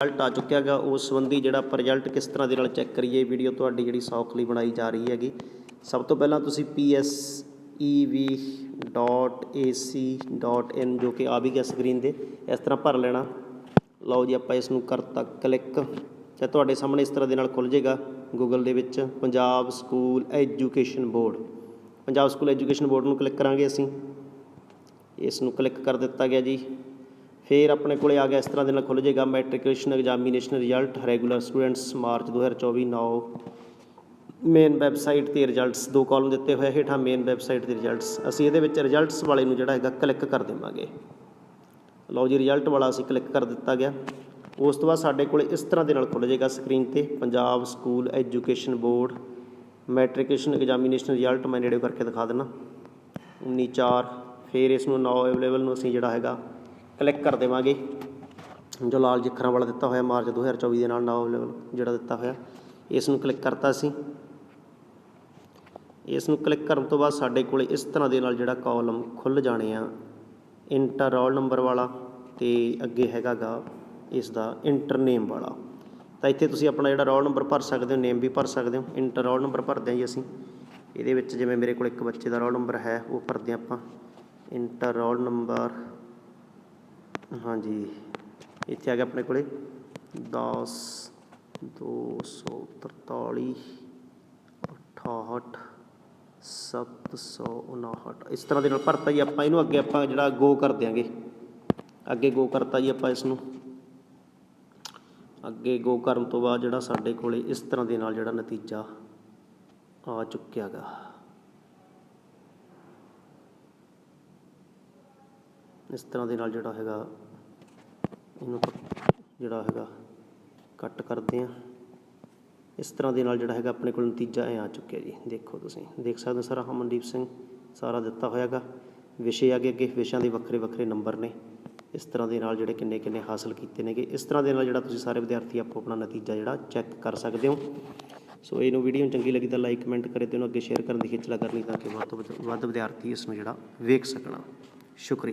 Result ਆ ਚੁੱਕਿਆ ਹੈਗਾ, ਉਸ ਸੰਬੰਧੀ ਜਿਹੜਾ ਆਪਾਂ ਰਿਜ਼ਲਟ ਕਿਸ ਤਰ੍ਹਾਂ ਦੇ ਨਾਲ ਚੈੱਕ ਕਰੀਏ ਵੀਡੀਓ ਤੁਹਾਡੀ ਜਿਹੜੀ ਸੌਖ ਲਈ ਬਣਾਈ ਜਾ ਰਹੀ ਹੈਗੀ। ਸਭ ਤੋਂ ਪਹਿਲਾਂ ਤੁਸੀਂ psev.ac.in ਜੋ ਕਿ ਆ ਵੀ ਗਿਆ ਸਕਰੀਨ ਦੇ ਇਸ ਤਰ੍ਹਾਂ ਭਰ ਲੈਣਾ। ਲਓ ਜੀ, ਆਪਾਂ ਇਸ ਨੂੰ ਕਰਤਾ ਕਲਿੱਕ, ਤੇ ਤੁਹਾਡੇ ਸਾਹਮਣੇ ਇਸ ਤਰ੍ਹਾਂ ਦੇ ਨਾਲ ਖੁੱਲ ਜਾਏਗਾ ਗੂਗਲ ਦੇ ਵਿੱਚ Punjab school education board Punjab school education board ਨੂੰ ਕਲਿੱਕ ਕਰਾਂਗੇ ਅਸੀਂ। ਇਸ ਨੂੰ ਕਲਿੱਕ ਕਰ ਦਿੱਤਾ ਗਿਆ ਜੀ। ਫਿਰ ਆਪਣੇ ਕੋਲੇ ਆ ਗਿਆ, ਇਸ ਤਰ੍ਹਾਂ ਦੇ ਨਾਲ ਖੁੱਲ ਜਾਏਗਾ matriculation examination result, regular students, March 2024 9 main website ਤੇ ਰਿਜ਼ਲਟਸ, ਦੋ ਕਾਲਮ ਦਿੱਤੇ ਹੋਏ ਹੇਠਾਂ ਮੇਨ ਵੈਬਸਾਈਟ ਦੇ ਰਿਜ਼ਲਟਸ। ਅਸੀਂ ਇਹਦੇ ਵਿੱਚ ਰਿਜ਼ਲਟਸ ਵਾਲੇ ਨੂੰ ਜਿਹੜਾ ਹੈਗਾ ਕਲਿੱਕ ਕਰ ਦੇਵਾਂਗੇ। ਲਓ ਜੀ, ਰਿਜ਼ਲਟ ਵਾਲਾ ਅਸੀਂ ਕਲਿੱਕ ਕਰ ਦਿੱਤਾ ਗਿਆ। ਉਸ ਤੋਂ ਬਾਅਦ ਸਾਡੇ ਕੋਲੇ ਇਸ ਤਰ੍ਹਾਂ ਦੇ ਨਾਲ ਖੁੱਲ ਜਾਏਗਾ ਸਕਰੀਨ ਤੇ, Punjab school education board matriculation examination result, ਮੈਂ ਨੇੜੇ ਕਰਕੇ ਦਿਖਾ ਦਿੰਦਾ 19 4 ਫਿਰ ਇਸ ਨੂੰ ਨਾਓ ਅਵੇਲੇਬਲ ਨੂੰ ਅਸੀਂ ਜਿਹੜਾ ਹੈਗਾ ਕਲਿੱਕ ਕਰ ਦੇਵਾਂਗੇ। ਜੋ ਲਾਲ ਜੀ ਅੱਖਰਾਂ ਵਾਲਾ ਦਿੱਤਾ ਹੋਇਆ ਮਾਰਚ 2024 ਦੇ ਨਾਲ ਨਾਓ ਅਵੇਲੇਬਲ ਜਿਹੜਾ ਦਿੱਤਾ ਹੋਇਆ ਇਸ ਨੂੰ ਕਲਿੱਕ ਕਰਤਾ ਅਸੀਂ। ਇਸ ਨੂੰ ਕਲਿੱਕ ਕਰਨ ਤੋਂ ਬਾਅਦ ਸਾਡੇ ਕੋਲੇ ਇਸ ਤਰ੍ਹਾਂ ਦੇ ਨਾਲ ਜਿਹੜਾ ਕਾਲਮ ਖੁੱਲ ਜਾਣੇ ਆ ਇੰਟਰ ਰੋਲ ਨੰਬਰ ਵਾਲਾ ਤੇ ਅੱਗੇ ਹੈਗਾਗਾ ਇਸ ਦਾ ਇੰਟਰ ਨੇਮ ਵਾਲਾ। ਤਾਂ ਇੱਥੇ ਤੁਸੀਂ ਆਪਣਾ ਜਿਹੜਾ ਰੋਲ ਨੰਬਰ ਭਰ ਸਕਦੇ ਹੋ ਨੇਮ ਵੀ ਭਰ ਸਕਦੇ ਹੋ ਇੰਟਰ ਰੋਲ ਨੰਬਰ ਭਰਦੇ ਹਾਂ ਜੀ ਅਸੀਂ। ਇਹਦੇ ਵਿੱਚ ਜਿਵੇਂ ਮੇਰੇ ਕੋਲ ਇੱਕ ਬੱਚੇ ਦਾ ਰੋਲ ਨੰਬਰ ਹੈ, ਉਹ ਭਰਦੇ ਹਾਂ ਆਪਾਂ। ਇੰਟਰ ਰੋਲ ਨੰਬਰ ਹਾਂਜੀ, ਇੱਥੇ ਆ ਗਿਆ ਆਪਣੇ ਕੋਲੇ। 10 243 68 759 ਇਸ ਤਰ੍ਹਾਂ ਦੇ ਨਾਲ ਭਰਤਾ ਜੀ ਆਪਾਂ, ਇਹਨੂੰ ਅੱਗੇ ਆਪਾਂ ਜਿਹੜਾ ਗੋ ਕਰ ਦਿਆਂਗੇ। ਅੱਗੇ ਗੋ ਕਰਤਾ ਜੀ ਆਪਾਂ ਇਸ ਨੂੰ ਅੱਗੇ ਗੋ ਕਰਨ ਤੋਂ ਬਾਅਦ ਜਿਹੜਾ ਸਾਡੇ ਕੋਲੇ ਇਸ ਤਰ੍ਹਾਂ ਦੇ ਨਾਲ ਜਿਹੜਾ ਨਤੀਜਾ ਆ ਚੁੱਕਿਆ ਇਸ ਤਰ੍ਹਾਂ ਦੇ ਨਾਲ ਜਿਹੜਾ ਹੈਗਾ, ਇਹਨੂੰ ਜਿਹੜਾ ਹੈਗਾ, ਕੱਟ ਕਰਦੇ ਆ ਇਸ ਤਰ੍ਹਾਂ ਦੇ ਨਾਲ ਜਿਹੜਾ ਹੈਗਾ, ਆਪਣੇ ਕੋਲ ਨਤੀਜਾ ਐ ਆ ਚੁੱਕਿਆ ਜੀ। ਦੇਖੋ ਤੁਸੀਂ, ਦੇਖ ਸਕਦੇ ਹੋ ਸਾਰਾ ਹਮਨਦੀਪ ਸਿੰਘ ਸਾਰਾ ਦਿੱਤਾ ਹੋਇਆਗਾ। ਵਿਸ਼ੇ ਅੱਗੇ ਅੱਗੇ, ਵਿਸ਼ਿਆਂ ਦੇ ਵੱਖਰੇ ਵੱਖਰੇ ਨੰਬਰ ਨੇ। ਇਸ ਤਰ੍ਹਾਂ ਦੇ ਨਾਲ ਜਿਹੜੇ ਕਿੰਨੇ ਕਿੰਨੇ ਹਾਸਲ ਕੀਤੇ ਨੇਗੇ। ਇਸ ਤਰ੍ਹਾਂ ਦੇ ਨਾਲ ਜਿਹੜਾ ਤੁਸੀਂ ਸਾਰੇ ਵਿਦਿਆਰਥੀ ਆਪੋ ਆਪਣਾ ਨਤੀਜਾ ਜਿਹੜਾ ਚੈੱਕ ਕਰ ਸਕਦੇ ਹੋ। ਸੋ ਇਹਨੂੰ ਵੀਡੀਓ ਚੰਗੀ ਲੱਗੀ ਤਾਂ ਲਾਈਕ, ਕਮੈਂਟ ਕਰੇ ਤੇ ਉਹਨੂੰ ਅੱਗੇ ਸ਼ੇਅਰ ਕਰਨ ਦੀ ਖਿੱਚਲਾ ਕਰਨੀ ਤਾਂ ਕਿ ਵੱਧ ਤੋਂ ਵੱਧ- ਵੱਧ ਵਿਦਿਆਰਥੀ ਇਸ ਨੂੰ ਜਿਹੜਾ ਵੇਖ ਸਕਣ। ਸ਼ੁਕਰੀਆ।